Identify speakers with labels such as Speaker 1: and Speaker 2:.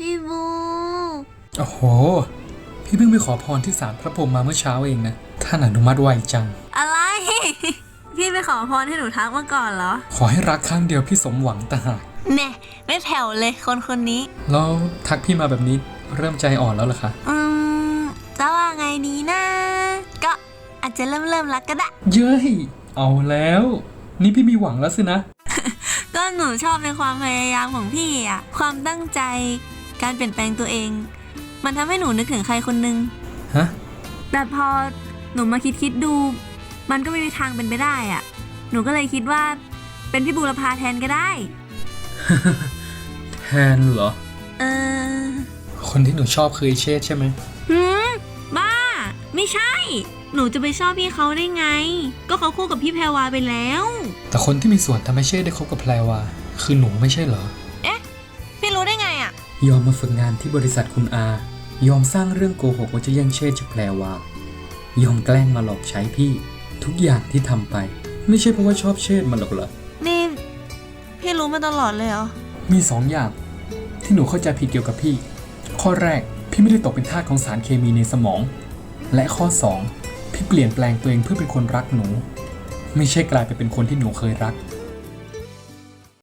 Speaker 1: พี่บู
Speaker 2: โอ้โห พี่เพิ่งไปขอพรที่ศาลพระพรหมมาเมื่อเช้าเองนะ ท่านอนุมัติไวจัง
Speaker 1: อะไร พี่ไปขอพรให้หนูทักมาก่อนเหรอ
Speaker 2: ขอให้รักครั้งเดียวพี่สมหวังต่างหาก
Speaker 1: แน่ไม่แผ่วเลยคนคนนี้
Speaker 2: แล้วทักพี่มาแบบนี้เริ่มใจอ่อนแล้วเหรอคะ
Speaker 1: อืมจะว่าไงดีนะ ก็อาจจะเริ่มเริ่มรักก็ได้
Speaker 2: เย้ย เอาแล้ว นี่พี่มีหวังแล้วสินะ
Speaker 1: ก็หนูชอบในความพยายามของพี่อะความตั้งใจ การเปลี่ยนแปลงตัวเอง มันทำให้หนูนึกถึงใครคนนึง
Speaker 2: ฮะ
Speaker 1: แต่พอหนูมาคิดคิดดู มันก็ไม่มีทางเป็นไปได้อะ หนูก็เลยคิดว่าเป็นพี่บูรพาแทนก็ได้
Speaker 2: แทนเหรอ
Speaker 1: เออ
Speaker 2: คนที่หนูชอบคือไอเชษใช่ไหม
Speaker 1: หืมบ้า ไม่ใช่ หนูจะไปชอบพี่เขาได้ไง ก็เขาคู่กับพี่แพรวาไปแล้ว
Speaker 2: แต่คนที่มีส่วนทำให้เชษได้คบกับแพรวา คือหนูไม่ใช่เหรอ
Speaker 1: พี่รู้ได้ไงอะ
Speaker 2: ยอมมาฝึกงานที่บริษัทคุณอา ยอมสร้างเรื่องโกหกว่าจะแย่งเชษจากแพรวายอมแกล้งมาหลอกใช้พี่ ทุกอย่างที่ทำไป ไม่ใช่เพราะว่าชอบเชษมันหรอกเหรอ
Speaker 1: นี่ พี่รู้มาตลอดเลยเหรอ
Speaker 2: มีสองอย่าง ที่หนูเข้าใจผิดเกี่ยวกับพี่ ข้อแรกพี่ไม่ได้ตกเป็นทาสของสารเคมีในสมอง และข้อสองพี่เปลี่ยนแปลงตัวเองเพื่อเป็นคนรักหนู ไม่ใช่กลายไปเป็นคนที่หนูเคยรัก